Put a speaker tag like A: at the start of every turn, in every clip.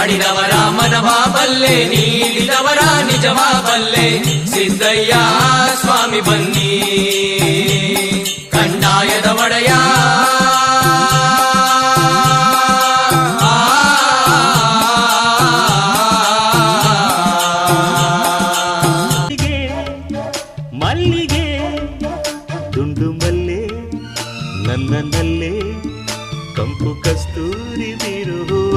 A: ಮಾಡಿದವರ ಮನವಾ
B: ಬಲ್ಲೆ ನೀಡಿದವರ ನಿಜವಾ ಬಲ್ಲೆ ಸಿದ್ದಯ್ಯ, ಸ್ವಾಮಿ ಬನ್ನಿ. ಕಂಡಾಯದ ಒಡೆಯ.
C: ಮಲ್ಲಿಗೆ ದುಂಡು ಮಲ್ಲೆ
D: ಕಂಪು ಕಸ್ತೂರಿ ಬಿರುಗುವ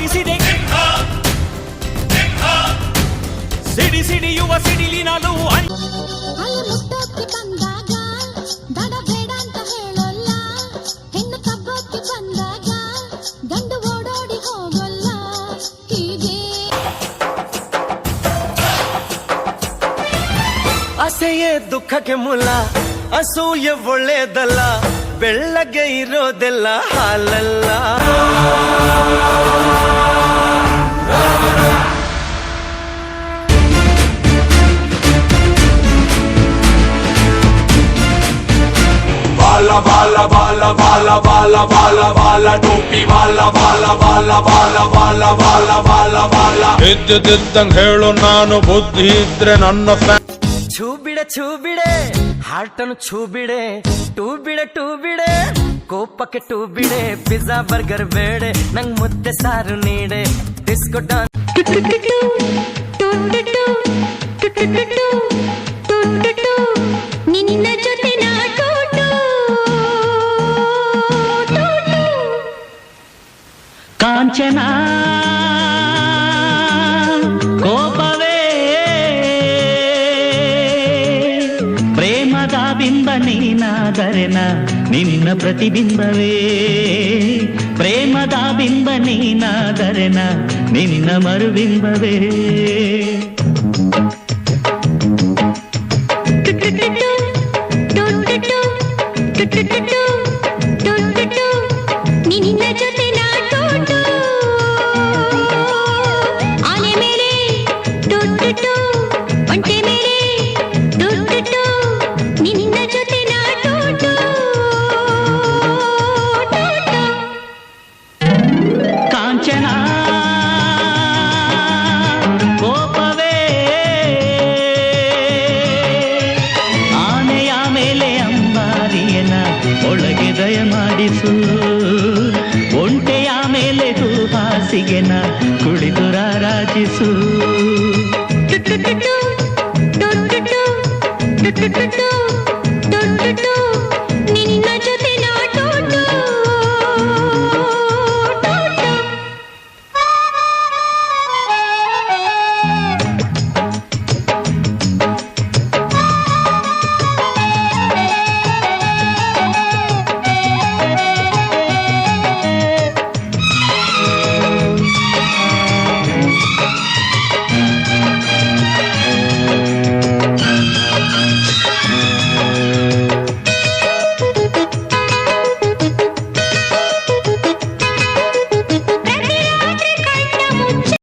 D: ಸಿಡಿಸಿದೆ ಸಿಡಿ
C: ಸಿಡಿ ಸಿಡಿ ಯುವ ಸಿಡಿಯುವ ಸಿಡಿಲಿನಲ್ಲೂ
B: ಅಸೆಯೇ ದುಃಖಕ್ಕೆ ಮೂಲ ಅಸೂಯ ಒಳ್ಳೆಯದಲ್ಲ ಬೆಳ್ಳಗೆ ಇರೋದೆಲ್ಲ ಹಾಲಲ್ಲ.
E: ಬಾಲ ಬಾಲ ಬಾಲ ಬಾಲ ಬಾಲ ಬಾಲ ಬಾಲ ಟೋಪಿ ಬಾಲ ಬಾಲ ಬಾಲ ಬಾಲ ಬಾಲ ಬಾಲ ಬಾಲ ಬಾಲ
F: ಇದ್ದಿದ್ದಂಗ್ ಹೇಳು ನಾನು ಬುದ್ಧಿ ಇದ್ರೆ ನನ್ನ
B: ಛೂ ಬಿಡೆ ಛೂ ಬಿಡೆ ಹಾರ್ಟನ್ನು ಛೂ ಬಿಡೆ ಟೂ ಬಿಡೆ ಟೂ ಬಿಡೆ ಕೋಪಕ್ಕೆ ಟೂ ಬಿಡೆ ಪಿಜ್ಜಾ ಬರ್ಗರ್ ಬೇಡೆ ನಂಗ್ ಮುದ್ದೆ ಸಾರು ನೀಡೆ ಡಿಸ್ಕೋ ಡಾನ್ ನೀನಾದರೆನ ನಿನ್ನ ಪ್ರತಿಬಿಂಬವೇ ಪ್ರೇಮದ ಬಿಂಬ ನೀನಾದರೆನ ನಿನ್ನ ಮರುಬಿಂಬವೇ
C: ನಿನ್ನ ಜೊತೆ
B: ಹಾಸಿಗೆನ ಕುಳಿತು ರಾರಾಜಿಸು
C: ಟೊಟ್ಟುಟು ಟೊಟ್ಟುಟು ಟೊಟ್ಟುಟು